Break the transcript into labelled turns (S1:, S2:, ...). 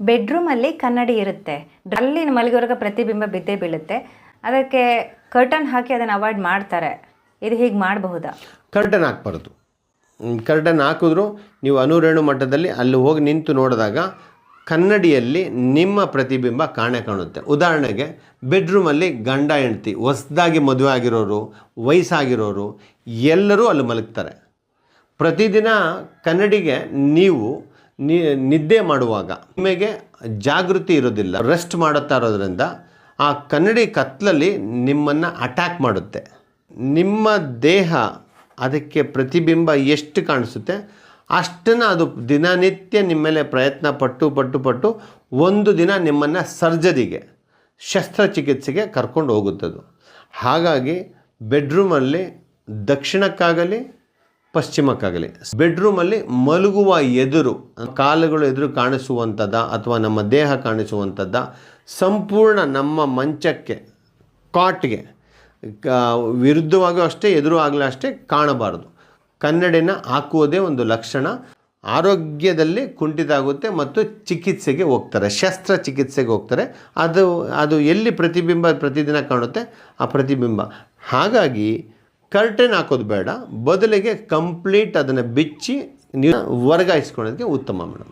S1: ಬೆಡ್ರೂಮಲ್ಲಿ ಕನ್ನಡಿ ಇರುತ್ತೆ. ಅಲ್ಲಿ ಮಲಗೋರ್ಗ ಪ್ರತಿಬಿಂಬ ಬಿದ್ದೇ ಬೀಳುತ್ತೆ. ಅದಕ್ಕೆ ಕರ್ಟನ್ ಹಾಕಿ ಅದನ್ನು ಅವಾಯ್ಡ್ ಮಾಡ್ತಾರೆ. ಇದು ಹೀಗೆ ಮಾಡಬಹುದಾ?
S2: ಕರ್ಟನ್ ಹಾಕ್ಬಾರ್ದು. ಕರ್ಟನ್ ಹಾಕಿದ್ರು ನೀವು ಅನುರೇಣು ಮಟ್ಟದಲ್ಲಿ ಅಲ್ಲಿ ಹೋಗಿ ನಿಂತು ನೋಡಿದಾಗ ಕನ್ನಡಿಯಲ್ಲಿ ನಿಮ್ಮ ಪ್ರತಿಬಿಂಬ ಕಾಣೆ ಕಾಣುತ್ತೆ. ಉದಾಹರಣೆಗೆ ಬೆಡ್ರೂಮಲ್ಲಿ ಗಂಡ ಹೆಂಡ್ತಿ, ಹೊಸ್ದಾಗಿ ಮದುವೆ ಆಗಿರೋರು, ವಯಸ್ಸಾಗಿರೋರು ಎಲ್ಲರೂ ಅಲ್ಲಿ ಮಲಗ್ತಾರೆ. ಪ್ರತಿದಿನ ಕನ್ನಡಿಗೆ ನೀವು ನಿದ್ದೆ ಮಾಡುವಾಗ ನಿಮಗೆ ಜಾಗೃತಿ ಇರೋದಿಲ್ಲ ರೆಸ್ಟ್ ಮಾಡುತ್ತಾ ಇರೋದ್ರಿಂದ ಆ ಕನ್ನಡಿ ಕತ್ತಲಲ್ಲಿ ನಿಮ್ಮನ್ನು ಅಟ್ಯಾಕ್ ಮಾಡುತ್ತೆ. ನಿಮ್ಮ ದೇಹ ಅದಕ್ಕೆ ಪ್ರತಿಬಿಂಬ ಎಷ್ಟು ಕಾಣಿಸುತ್ತೆ? ಅಷ್ಟನ್ನು ಅದು ದಿನನಿತ್ಯ ನಿಮ್ಮ ಮೇಲೆ ಪ್ರಯತ್ನ ಪಟ್ಟು ಪಟ್ಟು ಪಟ್ಟು ಒಂದು ದಿನ ನಿಮ್ಮನ್ನು ಸರ್ಜರಿಗೆ ಶಸ್ತ್ರಚಿಕಿತ್ಸೆಗೆ ಕರ್ಕೊಂಡು ಹೋಗುತ್ತದು. ಹಾಗಾಗಿ ಬೆಡ್ರೂಮಲ್ಲಿ ದಕ್ಷಿಣಕ್ಕಾಗಲಿ ಪಶ್ಚಿಮಕ್ಕಾಗಲಿ. ಬೆಡ್ರೂಮಲ್ಲಿ ಮಲಗುವ ಎದುರು, ಕಾಲುಗಳು ಎದುರು ಕಾಣಿಸುವಂಥದ್ದ ಅಥವಾ ನಮ್ಮ ದೇಹ ಕಾಣಿಸುವಂಥದ್ದ ಸಂಪೂರ್ಣ ನಮ್ಮ ಮಂಚಕ್ಕೆ, ಕಾಟ್ಗೆ ವಿರುದ್ಧವಾಗೂ ಅಷ್ಟೇ, ಎದುರು ಆಗಲೂ ಅಷ್ಟೇ ಕಾಣಬಾರದು. ಕನ್ನಡಿನ ಹಾಕುವುದೇ ಒಂದು ಲಕ್ಷಣ. ಆರೋಗ್ಯದಲ್ಲಿ ಕುಂಠಿತ ಆಗುತ್ತೆ ಮತ್ತು ಚಿಕಿತ್ಸೆಗೆ ಹೋಗ್ತಾರೆ ಶಸ್ತ್ರಚಿಕಿತ್ಸೆಗೆ ಹೋಗ್ತಾರೆ. ಅದು ಅದು ಎಲ್ಲಿ ಪ್ರತಿಬಿಂಬ ಪ್ರತಿದಿನ ಕಾಣುತ್ತೆ? ಆ ಪ್ರತಿಬಿಂಬ. ಹಾಗಾಗಿ ಕರ್ಟನ್ ಹಾಕೋದು ಬೇಡ. ಬದಲಿಗೆ ಕಂಪ್ಲೀಟ್ ಅದನ್ನು ಬಿಚ್ಚಿ ನೀವು ವರ್ಗಾಯಿಸ್ಕೊಳ್ಳೋದಕ್ಕೆ ಉತ್ತಮ ಮೇಡಮ್.